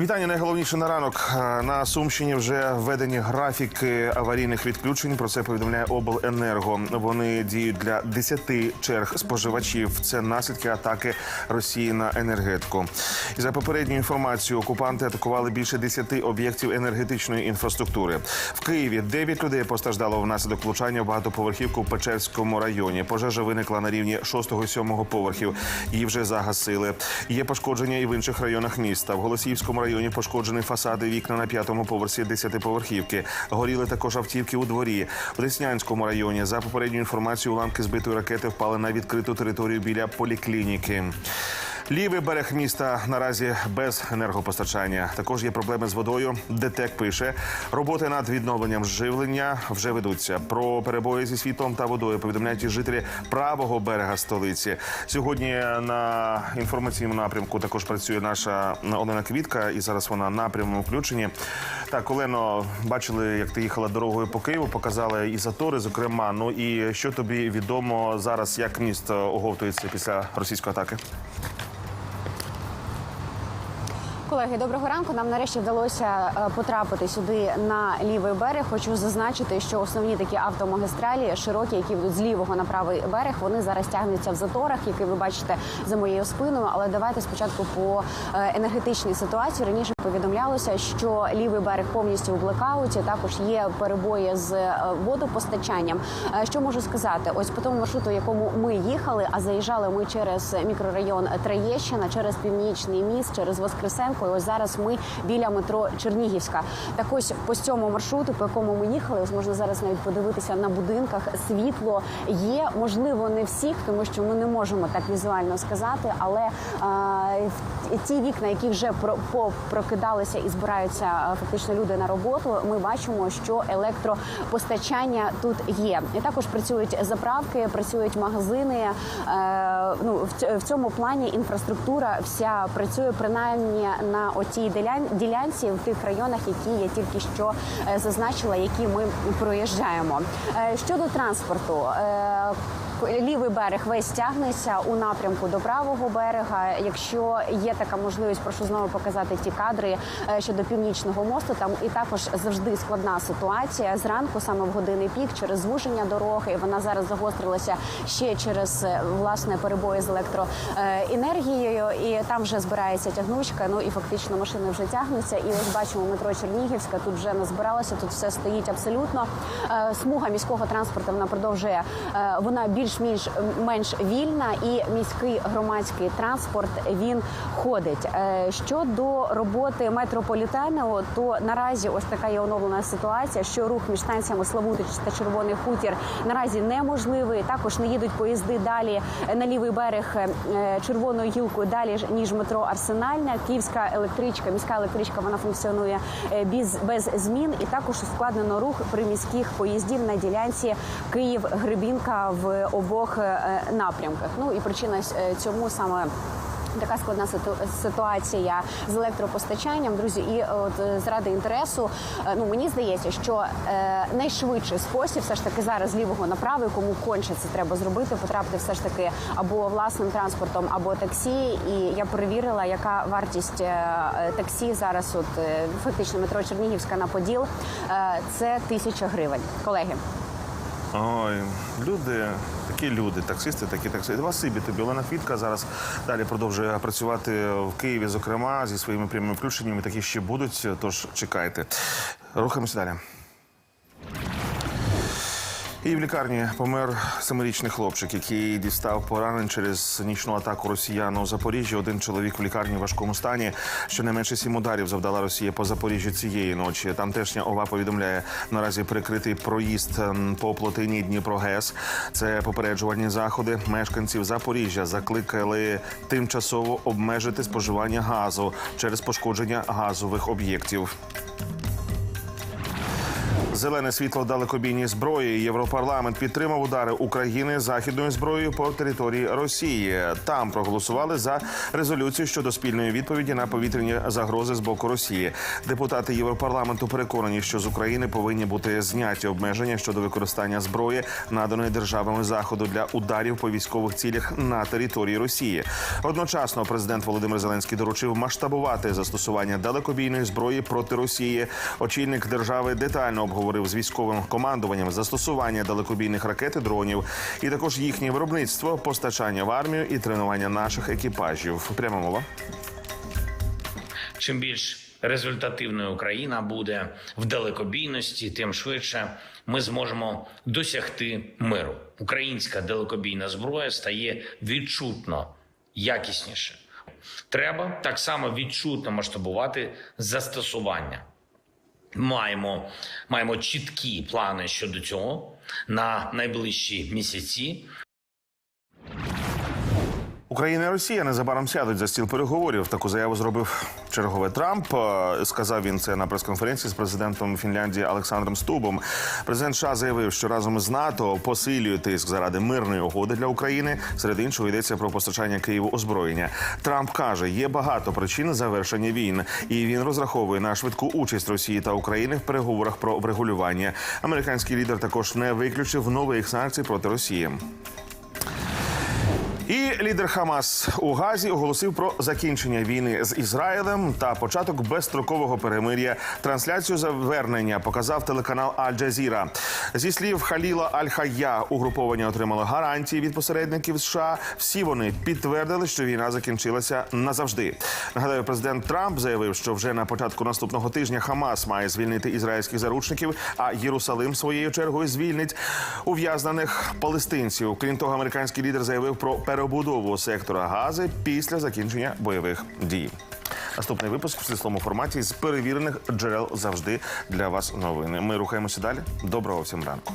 Вітання найголовніше на ранок. Е, На Сумщині вже введені графіки аварійних відключень. Про це повідомляє обленерго. Вони діють для 10 черг споживачів. Це наслідки атаки Росії на енергетику. За попередньою інформацією, окупанти атакували більше 10 об'єктів енергетичної інфраструктури. В Києві 9 людей постраждало внаслідок влучання в багатоповерхівку в Печерському районі. Пожежа виникла на рівні 6-7 поверхів. Її вже загасили. Є пошкодження і в інших районах міста. В Голосіївському районі пошкоджені фасади вікна на п'ятому поверсі 10-поверхівки. Горіли також автівки у дворі. В Деснянському районі за попередньою інформацією, уламки збитої ракети впали на відкриту територію біля поліклініки. Лівий берег міста наразі без енергопостачання. Також є проблеми з водою. ДТЕК пише, роботи над відновленням живлення вже ведуться. Про перебої зі світлом та водою повідомляють і жителі правого берега столиці. Сьогодні на інформаційному напрямку також працює наша Олена Квітка, і зараз вона на прямому включенні. Так, Олено, бачили, як ти їхала дорогою по Києву, показали і затори, зокрема. Ну і що тобі відомо зараз, як місто оговтується після російської атаки? Колеги, доброго ранку. Нам нарешті вдалося е, потрапити сюди на лівий берег. Хочу зазначити, що основні такі автомагістралі, широкі, які йдуть з лівого на правий берег, вони зараз тягнуться в заторах, які ви бачите за моєю спиною. Але давайте спочатку по е, енергетичній ситуації. Раніше повідомлялося, що лівий берег повністю у блекауті. Також є перебої з е, водопостачанням. Е, Що можу сказати? Ось по тому маршруту, якому ми їхали, а заїжджали ми через мікрорайон Троєщина, через північний міст, через Воскресенко. І ось зараз ми біля метро Чернігівська. Так ось по цьому маршруту, по якому ми їхали, ось можна зараз навіть подивитися на будинках. Світло є, можливо, не всіх, тому що ми не можемо так візуально сказати. Але а, в- ті вікна, які вже про прокидалися і збираються фактично люди на роботу, ми бачимо, що електропостачання тут є. І також працюють заправки, працюють магазини. Е, ну в, цьому плані інфраструктура вся працює принаймні на отій ділянці в тих районах, які я тільки що е, зазначила, які ми проїжджаємо. Е, щодо транспорту. Лівий берег весь тягнеться у напрямку до правого берега. Якщо є така можливість, прошу знову показати ті кадри е, щодо північного мосту. Там і також завжди складна ситуація зранку, саме в години пік, через звуження дороги. Вона зараз загострилася ще через е, власне перебої з електроенергією. І там вже збирається тягнучка. Ну і фактично машини вже тягнуться. І ось бачимо метро Чернігівська. Тут вже назбиралося. Тут все стоїть абсолютно. Е, Смуга міського транспорту вона продовжує. Вона більш-менш менш вільна, і міський громадський транспорт він ходить. Е, Щодо роботи метрополітену, то наразі ось така є оновлена ситуація, що рух між станціями Славутич та Червоний Хутір наразі неможливий. Також не їдуть поїзди далі на лівий берег е, червоною гілкою далі ніж метро Арсенальна. Київська електричка, міська електричка, вона функціонує е, без, без змін, і також ускладнено рух приміських поїздів на ділянці Київ-Гребінка в обох е, напрямках. Ну і причина е, цьому саме. Така складна ситу- ситуація з електропостачанням, друзі, і от е, заради інтересу, е, ну мені здається, що е, найшвидший спосіб, все ж таки зараз лівого на правий, кому конче це треба зробити, потрапити все ж таки або власним транспортом, або таксі. І я перевірила, яка вартість е, е, таксі зараз, от е, фактично метро Чернігівська на Поділ, е, це тисяча гривень. Колеги. Ой, люди, такі люди, таксисти, такі таксисти. Васибі тобі. Олена Квітка зараз далі продовжує працювати в Києві, зокрема, зі своїми прямими включеннями. Такі ще будуть, тож чекайте. Рухаємося далі. І в лікарні помер семирічний хлопчик, який дістав поранень через нічну атаку росіян у Запоріжжі. Один чоловік в лікарні в важкому стані. Щонайменше сім ударів завдала Росія по Запоріжжю цієї ночі. Тамтешня ова повідомляє наразі прикритий проїзд по плотині Дніпро-ГЕС. Це попереджувальні заходи. Мешканців Запоріжжя закликали тимчасово обмежити споживання газу через пошкодження газових об'єктів. Зелене світло далекобійній зброї. Європарламент підтримав удари України західною зброєю по території Росії. Там проголосували за резолюцію щодо спільної відповіді на повітряні загрози з боку Росії. Депутати Європарламенту переконані, що з України повинні бути зняті обмеження щодо використання зброї, наданої державами заходу для ударів по військових цілях на території Росії. Одночасно президент Володимир Зеленський доручив масштабувати застосування далекобійної зброї проти Росії. Очільник держави детально обговорив з військовим командуванням застосування далекобійних ракет і дронів, і також їхнє виробництво, постачання в армію і тренування наших екіпажів. Пряма мова. Чим більш результативною Україна буде в далекобійності, тим швидше ми зможемо досягти миру. Українська далекобійна зброя стає відчутно якісніше. Треба так само відчутно масштабувати застосування. Маємо, маємо чіткі плани щодо цього на найближчі місяці. Україна і Росія незабаром сядуть за стіл переговорів. Таку заяву зробив черговий Трамп. Е, Сказав він це на прес-конференції з президентом Фінляндії Олександром Стубом. Президент США заявив, що разом з НАТО посилює тиск заради мирної угоди для України. Серед іншого йдеться про постачання Києву озброєння. Трамп каже, є багато причин завершення війн, і він розраховує на швидку участь Росії та України в переговорах про врегулювання. Американський лідер також не виключив нових санкцій проти Росії. І лідер Хамас у Газі оголосив про закінчення війни з Ізраїлем та початок безстрокового перемир'я. Трансляцію завернення показав телеканал Аль-Джазіра. Зі слів Халіла Аль-Хая, угруповання отримало гарантії від посередників США. Всі вони підтвердили, що війна закінчилася назавжди. Нагадаю, президент Трамп заявив, що вже на початку наступного тижня Хамас має звільнити ізраїльських заручників, а Єрусалим своєю чергою звільнить ув'язнених палестинців. Крім того, американський лідер заявив про перебудову сектора Гази після закінчення бойових дій. Наступний випуск в світлому форматі з перевірених джерел завжди для вас новини. Ми рухаємося далі. Доброго всім ранку.